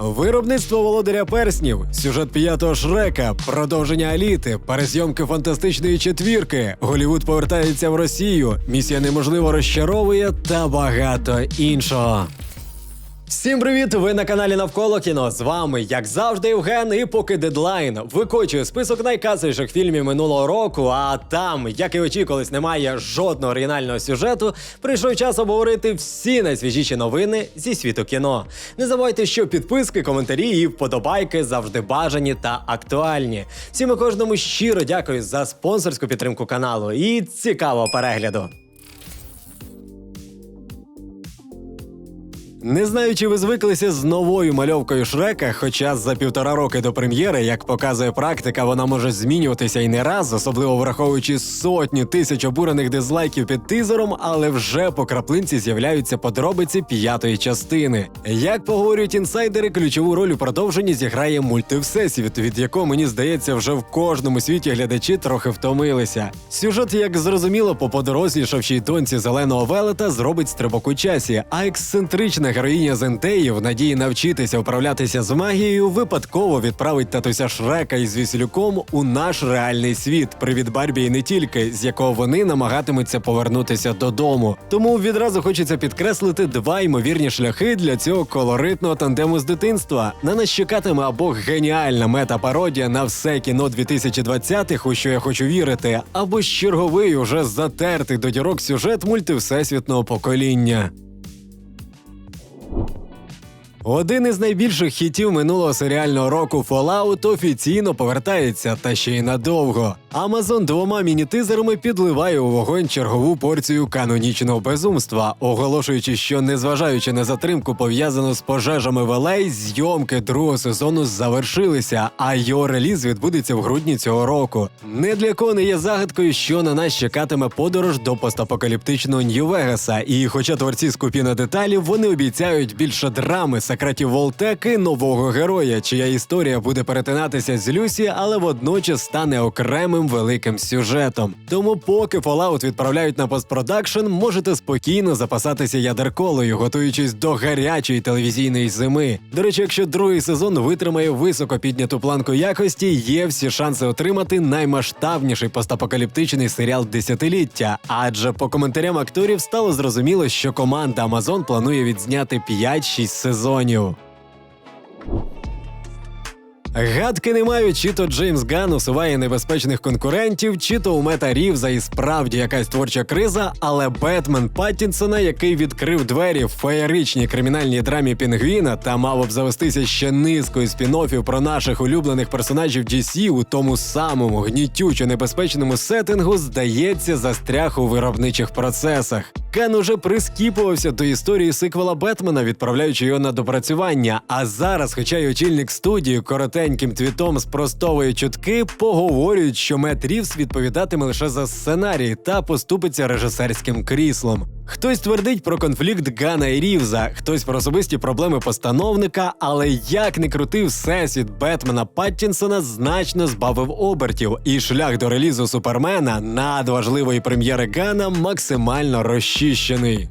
Виробництво володаря перснів, сюжет п'ятого шрека, продовження аліти, перезйомки фантастичної четвірки, Голівуд повертається в Росію, місія неможливо розчаровує та багато іншого. Всім привіт! Ви на каналі Навколо кіно. З вами, як завжди, Євген. І поки дедлайн викочує список найкасовіших фільмів минулого року. А там, як і очікувалось, немає жодного оригінального сюжету. Прийшов час обговорити всі найсвіжіші новини зі світу кіно. Не забувайте, що підписки, коментарі і вподобайки завжди бажані та актуальні. Всім і кожному щиро дякую за спонсорську підтримку каналу і цікавого перегляду. Не знаю, чи ви звиклися з новою мальовкою Шрека, хоча за півтора роки до прем'єри, як показує практика, вона може змінюватися і не раз, особливо враховуючи сотні тисяч обурених дизлайків під тизером, але вже по краплинці з'являються подробиці п'ятої частини. Як поговорюють інсайдери, ключову роль у продовженні зіграє мультивсесвіт, від якого мені здається, вже в кожному світі глядачі трохи втомилися. Сюжет, як зрозуміло, по подорослішавшій доньці зеленого велета зробить стрибок у часі, а ексцентрична героїня Зентеї в надії навчитися управлятися з магією випадково відправить татуся Шрека із Віслюком у наш реальний світ. Привіт Барбі і не тільки, з якого вони намагатимуться повернутися додому. Тому відразу хочеться підкреслити два ймовірні шляхи для цього колоритного тандему з дитинства. На нас чекатиме або геніальна мета-пародія на все кіно 2020-х, у що я хочу вірити, або черговий уже затертий до дірок сюжет мультивсесвітного покоління. Thank you. Один із найбільших хітів минулого серіального року Fallout офіційно повертається, та ще й надовго. Amazon двома міні-тизерами підливає у вогонь чергову порцію канонічного безумства, оголошуючи, що незважаючи на затримку, пов'язану з пожежами в LA, зйомки другого сезону завершилися, а його реліз відбудеться в грудні цього року. Не для кого не є загадкою, що на нас чекатиме подорож до постапокаліптичного Нью-Вегаса. І, хоча творці скупі на деталі, вони обіцяють більше драми, секретів Волтеки, нового героя, чия історія буде перетинатися з Люсі, але водночас стане окремим великим сюжетом. Тому, поки Fallout відправляють на постпродакшн, можете спокійно запасатися ядерколою, готуючись до гарячої телевізійної зими. До речі, якщо другий сезон витримає високо підняту планку якості, є всі шанси отримати наймасштабніший постапокаліптичний серіал десятиліття. Адже по коментарям акторів стало зрозуміло, що команда Amazon планує відзняти 5-6 сезонів. Гадки не мають, чи то Джеймс Ган усуває небезпечних конкурентів, чи то у Мета Рівза і справді якась творча криза, але Бетмен Паттінсона, який відкрив двері в феєричній кримінальній драмі Пінгвіна та мав б завестися ще низкою спін-оффів про наших улюблених персонажів DC у тому самому гнітючо небезпечному сеттингу, здається, застряг у виробничих процесах. Кен уже прискіпувався до історії сиквела Бетмена, відправляючи його на допрацювання. А зараз, хоча й очільник студії коротеньким твітом спростовує чутки, поговорюють, що Мет Рівс відповідатиме лише за сценарій та поступиться режисерським кріслом. Хтось твердить про конфлікт Гана і Рівза, хтось про особисті проблеми постановника, але як не крутив всесвіт Бетмена Паттінсона значно збавив обертів, і шлях до релізу Супермена надважливої прем'єри Гана максимально розчищений.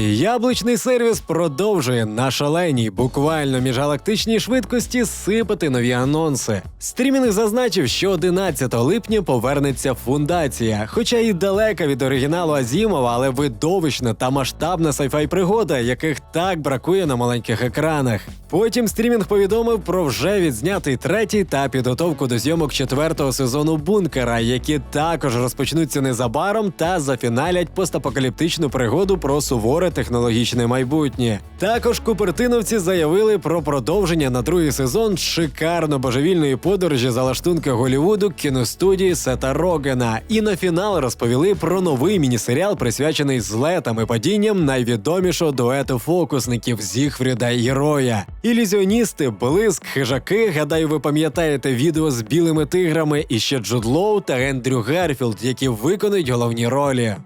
Яблучний сервіс продовжує на шаленій, буквально міжгалактичній швидкості сипати нові анонси. Стрімінг зазначив, що 11 липня повернеться фундація, хоча і далека від оригіналу Азімова, але видовищна та масштабна сайфай пригода, яких так бракує на маленьких екранах. Потім стрімінг повідомив про вже відзнятий третій та підготовку до зйомок четвертого сезону бункера, які також розпочнуться незабаром та зафіналять постапокаліптичну пригоду про суворе технологічне майбутнє. Також купертиновці заявили про продовження на другий сезон шикарно божевільної подорожі за лаштунки Голівуду кіностудії Сета Рогена. І на фінал розповіли про новий міні-серіал, присвячений злетам і падінням найвідомішого дуету фокусників Зігфріда і Роя. Ілюзіоністи, блиск, хижаки. Гадаю, ви пам'ятаєте відео з білими тиграми і ще Джуд Лоу та Ендрю Гарфілд, які виконують головні ролі.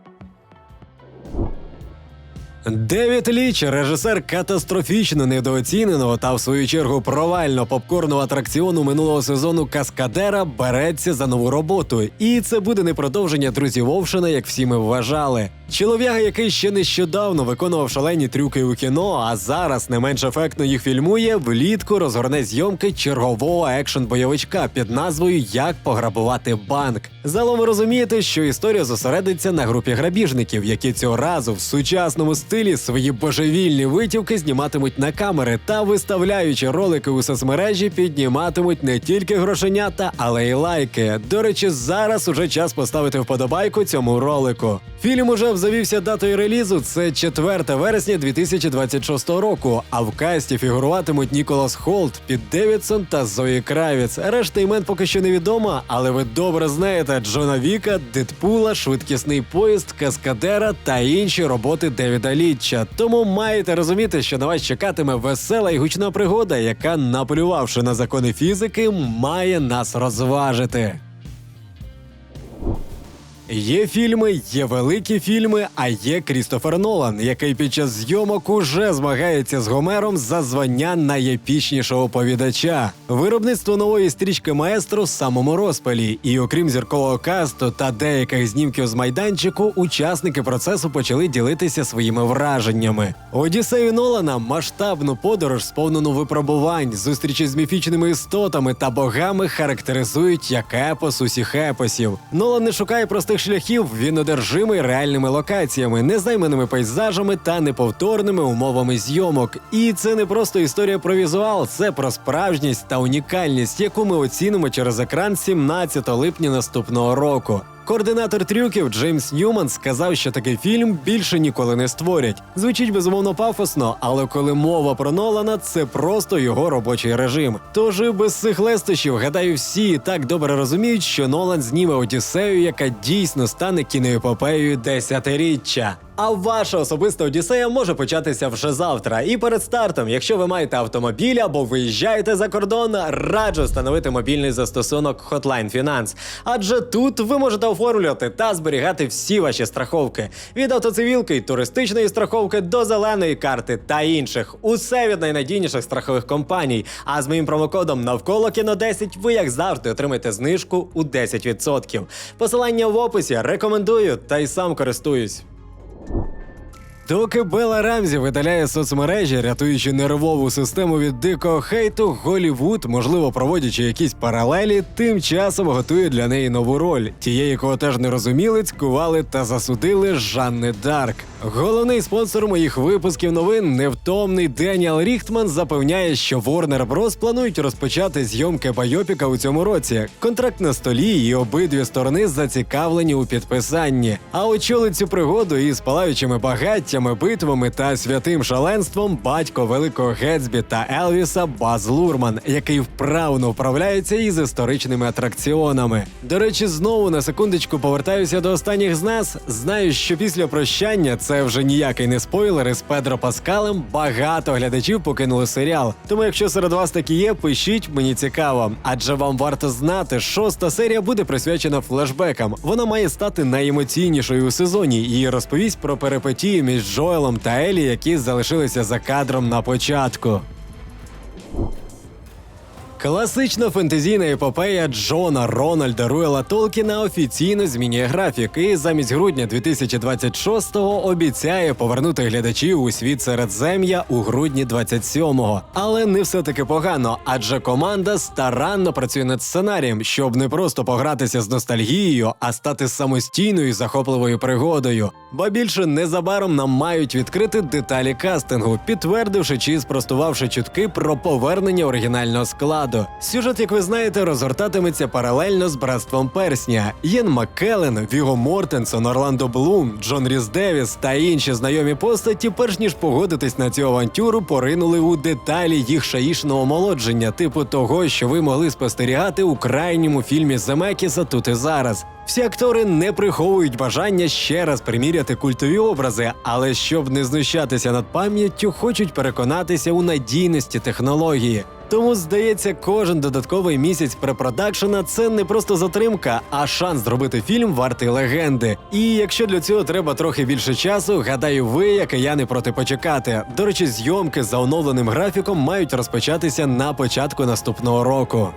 Девід Ліч, режисер катастрофічно недооціненого та в свою чергу провально попкорного атракціону минулого сезону Каскадера, береться за нову роботу. І це буде не продовження друзів Овшина, як всі ми вважали. Чолов'яга, який ще нещодавно виконував шалені трюки у кіно, а зараз не менш ефектно їх фільмує, влітку розгорне зйомки чергового екшн-бойовичка під назвою Як пограбувати банк. Залом розумієте, що історія зосередиться на групі грабіжників, які цього разу в сучасному стилі свої божевільні витівки зніматимуть на камери та, виставляючи ролики у соцмережі, підніматимуть не тільки грошенята, але й лайки. До речі, зараз уже час поставити вподобайку цьому ролику. Фільм уже обзавівся датою релізу. Це 4 вересня 2026 року. А в касті фігуруватимуть Ніколас Холт, Піт Девідсон та Зої Кравіц. Решта імен поки що невідома, але ви добре знаєте Джона Віка, Дедпула, швидкісний поїзд, Каскадера та інші роботи Девіда Літча. Тому маєте розуміти, що на вас чекатиме весела і гучна пригода, яка, наполювавши на закони фізики, має нас розважити. Є фільми, є великі фільми, а є Крістофер Нолан, який під час зйомок уже змагається з Гомером за звання найепічнішого повідача. Виробництво нової стрічки маестро в самому розпалі, і окрім зіркового касту та деяких знімків з майданчику, учасники процесу почали ділитися своїми враженнями. Одіссею Нолана масштабну подорож, сповнену випробувань, зустрічі з міфічними істотами та богами характеризують як епос усіх епосів. Нолан не шукає простих шляхів, він одержимий реальними локаціями, незайманими пейзажами та неповторними умовами зйомок. І це не просто історія про візуал, це про справжність та унікальність, яку ми оцінимо через екран 17 липня наступного року. Координатор трюків Джеймс Ньюман сказав, що такий фільм більше ніколи не створять. Звучить безумовно пафосно, але коли мова про Нолана, це просто його робочий режим. Тож і без цих лестощів, гадаю, всі так добре розуміють, що Нолан зніме Одіссею, яка дійсно стане кіноепопеєю десятиріччя. А ваша особиста Одіссея може початися вже завтра. І перед стартом, якщо ви маєте автомобіль або виїжджаєте за кордон, раджу встановити мобільний застосунок Hotline Finance. Адже тут ви можете оформлювати та зберігати всі ваші страховки від автоцивілки туристичної страховки до зеленої карти та інших. Усе від найнадійніших страхових компаній. А з моїм промокодом навколо кіно 10 ви як завжди отримаєте знижку у 10%. Посилання в описі рекомендую та й сам користуюсь. you. Доки Белла Рамзі видаляє соцмережі, рятуючи нервову систему від дикого хейту, Голівуд, можливо, проводячи якісь паралелі, тим часом готує для неї нову роль. Тієї, кого теж не розуміли, цькували та засудили Жанни Дарк. Головний спонсор моїх випусків новин, невтомний Деніел Ріхтман, запевняє, що Warner Bros. планують розпочати зйомки байопіка у цьому році. Контракт на столі, і обидві сторони зацікавлені у підписанні. А очолить цю пригоду із палаючими багаттями, битвами та святим шаленством батько великого Гетсбі та Елвіса Баз Лурман, який вправно вправляється із історичними атракціонами. До речі, знову на секундочку повертаюся до останніх з нас. Знаю, що після прощання це вже ніякий не спойлер із Педро Паскалем. Багато глядачів покинули серіал. Тому, якщо серед вас такі є, пишіть, мені цікаво. Адже вам варто знати, шоста серія буде присвячена флешбекам. Вона має стати найемоційнішою у сезоні і розповість про перипетії між Джоелом та Елі, які залишилися за кадром на початку. Класична фентезійна епопея Джона Рональда Руела Толкіна офіційно змінює графік і замість грудня 2026-го обіцяє повернути глядачів у світ Середзем'я у грудні 27-го. Але не все таки погано, адже команда старанно працює над сценарієм, щоб не просто погратися з ностальгією, а стати самостійною захопливою пригодою. Ба більше незабаром нам мають відкрити деталі кастингу, підтвердивши чи спростувавши чутки про повернення оригінального складу. Сюжет, як ви знаєте, розгортатиметься паралельно з братством Персня. Єн Маккелен, Віго Мортенсон, Орландо Блум, Джон Ріс Девіс та інші знайомі постаті, перш ніж погодитись на цю авантюру, поринули у деталі їх шаїшного омолодження, типу того, що ви могли спостерігати у крайньому фільмі Земекіса тут і зараз. Всі актори не приховують бажання ще раз приміряти культові образи, але щоб не знущатися над пам'яттю, хочуть переконатися у надійності технології. Тому, здається, кожен додатковий місяць препродакшена це не просто затримка, а шанс зробити фільм вартий легенди. І якщо для цього треба трохи більше часу, гадаю, ви, як і я, не проти почекати. До речі, зйомки за оновленим графіком мають розпочатися на початку наступного року.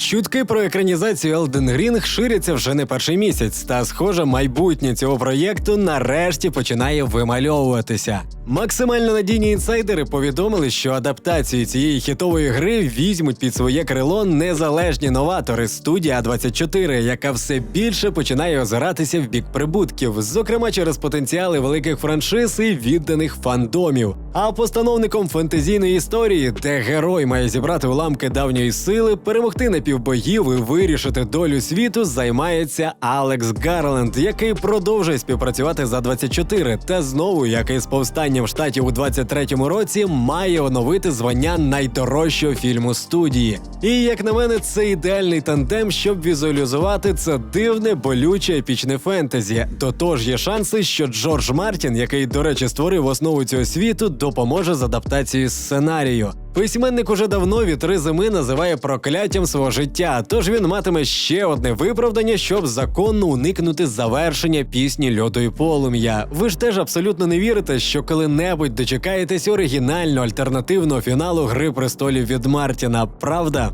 Чутки про екранізацію Elden Ring ширяться вже не перший місяць, та схоже, майбутнє цього проєкту нарешті починає вимальовуватися. Максимально надійні інсайдери повідомили, що адаптацію цієї хітової гри візьмуть під своє крило незалежні новатори студія 24 яка все більше починає озиратися в бік прибутків, зокрема через потенціали великих франшиз і відданих фандомів. А постановником фентезійної історії, де герой має зібрати уламки давньої сили, перемогти напівбоїв і вирішити долю світу, займається Алекс Гарленд, який продовжує співпрацювати за 24 та знову, як і з повстанням штатів у 23-му році, має оновити звання найдорожчого фільму студії. І як на мене, це ідеальний тандем, щоб візуалізувати це дивне, болюче епічне фентезі. До того ж, є шанси, що Джордж Мартін, який, до речі, створив основу цього світу, допоможе з адаптацією сценарію. Письменник уже давно вітри зими називає прокляттям свого життя, тож він матиме ще одне виправдання, щоб законно уникнути завершення пісні льоду і полум'я. Ви ж теж абсолютно не вірите, що коли-небудь дочекаєтесь оригінального альтернативного фіналу Гри престолів від Мартіна, правда?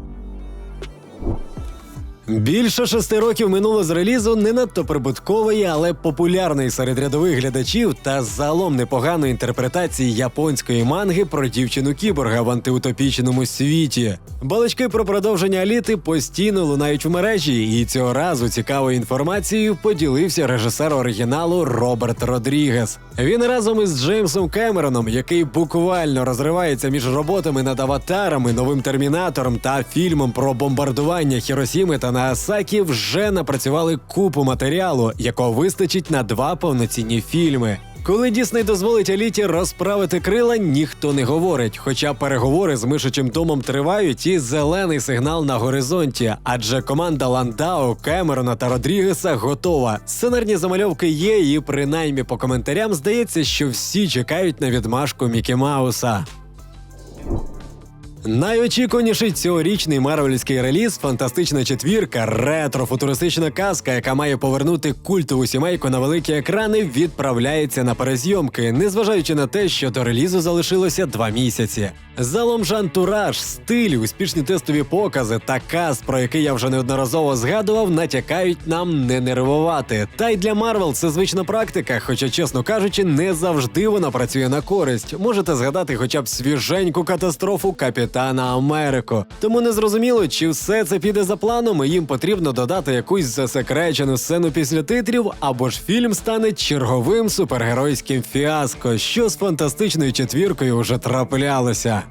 Більше шести років минуло з релізу не надто прибуткової, але популярної серед рядових глядачів та загалом непоганої інтерпретації японської манги про дівчину кіборга в антиутопічному світі. Балачки про продовження еліти постійно лунають в мережі, і цього разу цікавою інформацією поділився режисер оригіналу Роберт Родрігес. Він разом із Джеймсом Кемероном, який буквально розривається між роботами над аватарами, новим термінатором та фільмом про бомбардування Хіросіми та Наасакі, вже напрацювали купу матеріалу, якого вистачить на два повноцінні фільми. Коли Дісней дозволить еліті розправити крила, ніхто не говорить. Хоча переговори з мишачим домом тривають, і зелений сигнал на горизонті. Адже команда Ландау, Кемерона та Родрігеса готова. Сценарні замальовки є, і принаймні по коментарям здається, що всі чекають на відмашку Мікі Мауса. Найочікуваніший цьогорічний марвельський реліз фантастична четвірка, ретро-футуристична казка, яка має повернути культову сімейку на великі екрани, відправляється на перезйомки, незважаючи на те, що до релізу залишилося два місяці. Залом ж антураж, стиль, успішні тестові покази та каст, про який я вже неодноразово згадував, натякають нам не нервувати. Та й для Марвел це звична практика, хоча, чесно кажучи, не завжди вона працює на користь. Можете згадати хоча б свіженьку катастрофу Капітана Америку. Тому не зрозуміло, чи все це піде за планом, і їм потрібно додати якусь засекречену сцену після титрів, або ж фільм стане черговим супергеройським фіаско, що з фантастичною четвіркою вже траплялося.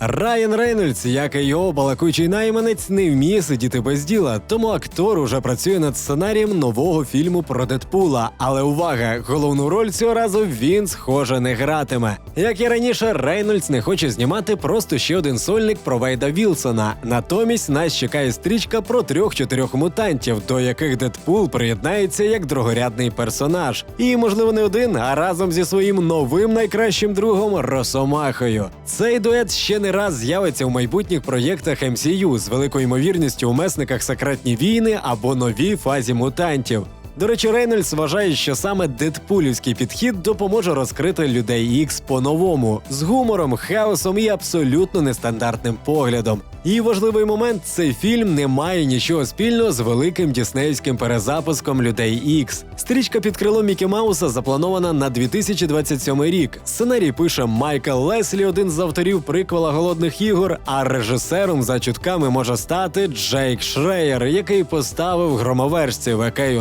Райан Рейнольдс, як і його балакучий найманець, не вміє сидіти без діла, тому актор уже працює над сценарієм нового фільму про Дедпула. Але увага, головну роль цього разу він, схоже, не гратиме. Як і раніше, Рейнольдс не хоче знімати просто ще один сольник про Вейда Вілсона. Натомість нас чекає стрічка про трьох-чотирьох мутантів, до яких Дедпул приєднається як другорядний персонаж. І, можливо, не один, а разом зі своїм новим найкращим другом Росомахою. Цей дует ще не раз з'явиться у майбутніх проєктах MCU з великою ймовірністю у месниках секретні війни або новій фазі мутантів. До речі, Рейнольдс вважає, що саме дедпулівський підхід допоможе розкрити людей Ікс по-новому з гумором, хаосом і абсолютно нестандартним поглядом. І важливий момент цей фільм не має нічого спільного з великим діснеївським перезапуском людей Ікс. Стрічка під крилом Мікі Мауса запланована на 2027 рік. Сценарій пише Майкл Леслі, один з авторів приквела голодних ігор. А режисером за чутками може стати Джейк Шреєр, який поставив громовершці в екей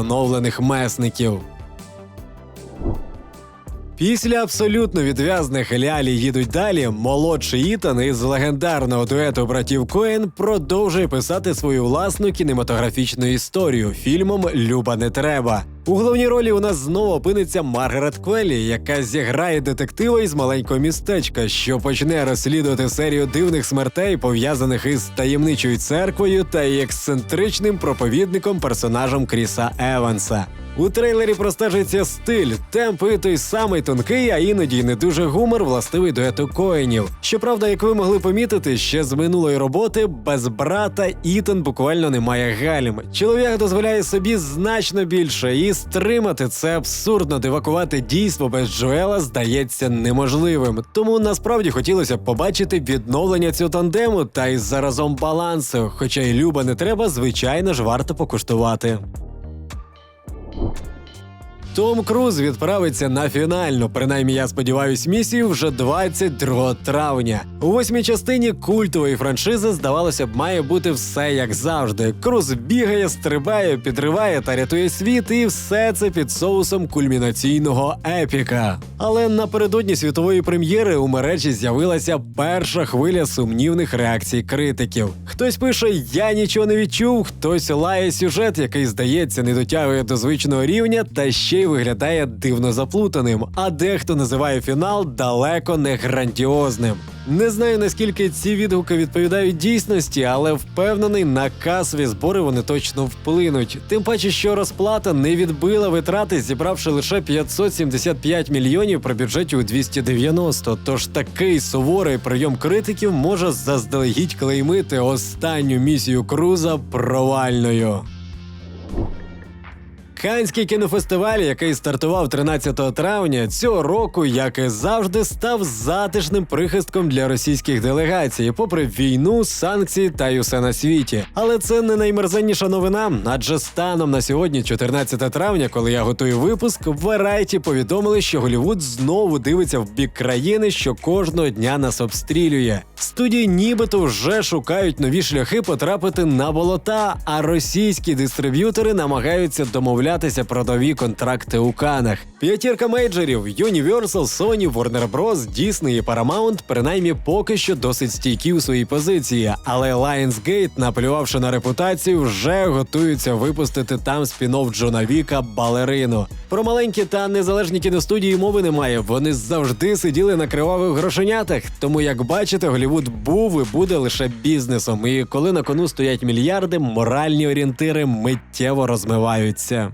оновлених месників. Після абсолютно відв'язних Лялі їдуть далі. Молодший Ітан із легендарного дуету братів Коен продовжує писати свою власну кінематографічну історію фільмом Люба не треба. У головній ролі у нас знову опиниться Маргарет Квеллі, яка зіграє детектива із маленького містечка, що почне розслідувати серію дивних смертей, пов'язаних із таємничою церквою та ексцентричним проповідником персонажем Кріса Еванса. У трейлері простежиться стиль, темп і той самий тонкий, а іноді не дуже гумор, властивий дуету коїнів. Щоправда, як ви могли помітити, ще з минулої роботи без брата Ітан буквально не має гальм. Чоловік дозволяє собі значно більше, і стримати це абсурдно дивакувати дійство без Джоела здається неможливим. Тому насправді хотілося б побачити відновлення цього тандему та й заразом балансу. Хоча й люба не треба, звичайно ж варто покуштувати. Thank you. Том Круз відправиться на фінальну, принаймні я сподіваюсь, місію вже 22 травня. У восьмій частині культової франшизи, здавалося б, має бути все як завжди. Круз бігає, стрибає, підриває та рятує світ, і все це під соусом кульмінаційного епіка. Але напередодні світової прем'єри у мережі з'явилася перша хвиля сумнівних реакцій критиків. Хтось пише: Я нічого не відчув, хтось лає сюжет, який здається не дотягує до звичного рівня, та ще й виглядає дивно заплутаним. А дехто називає фінал далеко не грандіозним. Не знаю наскільки ці відгуки відповідають дійсності, але впевнений, на касові збори вони точно вплинуть. Тим паче, що розплата не відбила витрати, зібравши лише 575 мільйонів при бюджеті у 290. Тож такий суворий прийом критиків може заздалегідь клеймити останню місію Круза провальною. Канський кінофестиваль, який стартував 13 травня, цього року, як і завжди, став затишним прихистком для російських делегацій, попри війну, санкції та й усе на світі. Але це не наймерзенніша новина, адже станом на сьогодні, 14 травня, коли я готую випуск, Variety повідомили, що Голівуд знову дивиться в бік країни, що кожного дня нас обстрілює. Студії нібито вже шукають нові шляхи потрапити на болота, а російські дистриб'ютори намагаються домовлятися про нові контракти у Канах. П'ятірка мейджорів Universal, Sony, Warner Bros, Disney і Paramount принаймні поки що досить стійкі у своїй позиції, але Lionsgate, наплювавши на репутацію, вже готуються випустити там спін-офф Джона Віка балерину. Про маленькі та незалежні кіностудії мови немає. Вони завжди сиділи на кривавих грошенятах. Тому, як бачите, Голівуд був і буде лише бізнесом. І коли на кону стоять мільярди, моральні орієнтири миттєво розмиваються.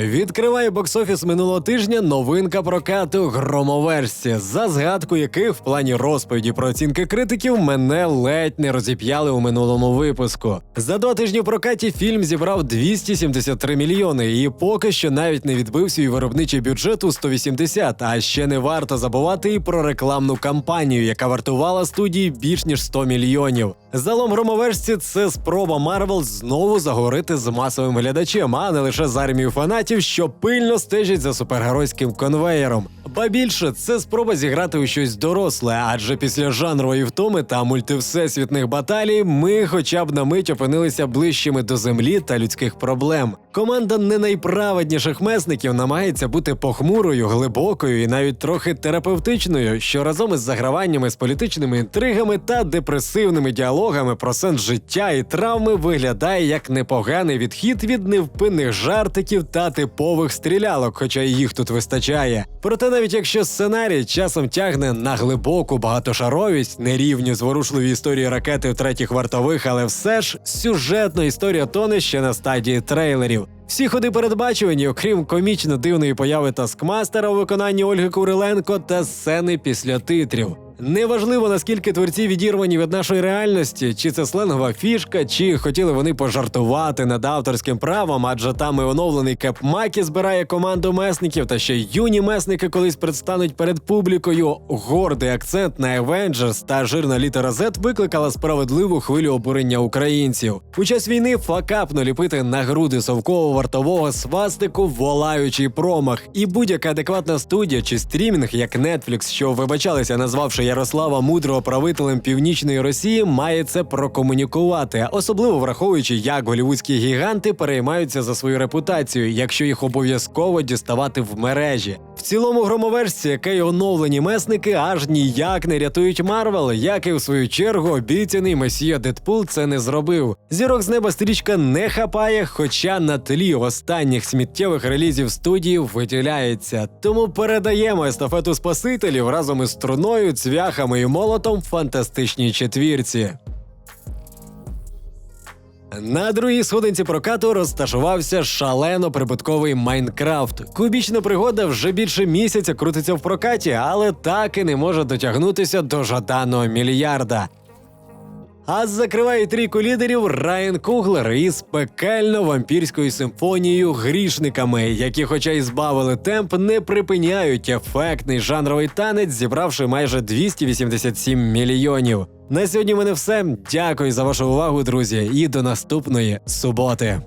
Відкриває бокс-офіс минулого тижня. Новинка прокату Громоверсі, за згадку яких в плані розповіді про оцінки критиків мене ледь не розіп'яли у минулому випуску. За два тижні прокаті фільм зібрав 273 мільйони. І поки що навіть не відбив свій виробничий бюджет у 180, А ще не варто забувати і про рекламну кампанію, яка вартувала студії більш ніж 100 мільйонів. Залом громоверсі це спроба Марвел знову заговорити з масовим глядачем, а не лише з армією фанатів, що пильно стежать за супергеройським конвеєром. Ба більше це спроба зіграти у щось доросле, адже після жанрової втоми та мультивсесвітних баталій ми, хоча б на мить опинилися ближчими до землі та людських проблем. Команда не найправедніших месників намагається бути похмурою, глибокою і навіть трохи терапевтичною, що разом із заграваннями з політичними інтригами та депресивними діалогами про сенс життя і травми виглядає як непоганий відхід від невпинних жартиків та типових стрілялок, хоча і їх тут вистачає. Проте навіть якщо сценарій часом тягне на глибоку багатошаровість, нерівню зворушливі історії ракети в третіх вартових, але все ж сюжетна історія тоне ще на стадії трейлерів. Всі ходи передбачувані, окрім комічно дивної появи таскмастера у виконанні Ольги Куриленко та сцени після титрів. Неважливо наскільки творці відірвані від нашої реальності, чи це сленгова фішка, чи хотіли вони пожартувати над авторським правом, адже там і оновлений Кеп Макі збирає команду месників, та ще юні месники колись предстануть перед публікою. Гордий акцент на Avengers та жирна літера Z викликала справедливу хвилю обурення українців. У час війни факапно ліпити на груди совкового вартового свастику волаючий промах, і будь-яка адекватна студія чи стрімінг, як Netflix, що вибачалися, назвавши Ярослава мудрого правителем північної Росії, має це прокомунікувати, особливо враховуючи, як голівудські гіганти переймаються за свою репутацію, якщо їх обов'язково діставати в мережі. В цілому громоверсі, яка й оновлені месники аж ніяк не рятують Марвел, як і в свою чергу обіцяний месія Дедпул це не зробив. Зірок з неба стрічка не хапає, хоча на тлі останніх сміттєвих релізів студії виділяється. Тому передаємо естафету спасителів разом із струною, цвяхами і молотом фантастичній четвірці. На другій сходинці прокату розташувався шалено прибутковий Майнкрафт. Кубічна пригода вже більше місяця крутиться в прокаті, але так і не може дотягнутися до жаданого мільярда. А закриває трійку лідерів Райан Куглер із пекельно вампірською симфонією грішниками, які, хоча й збавили темп, не припиняють ефектний жанровий танець, зібравши майже 287 мільйонів. На сьогодні мене все. Дякую за вашу увагу, друзі, і до наступної суботи.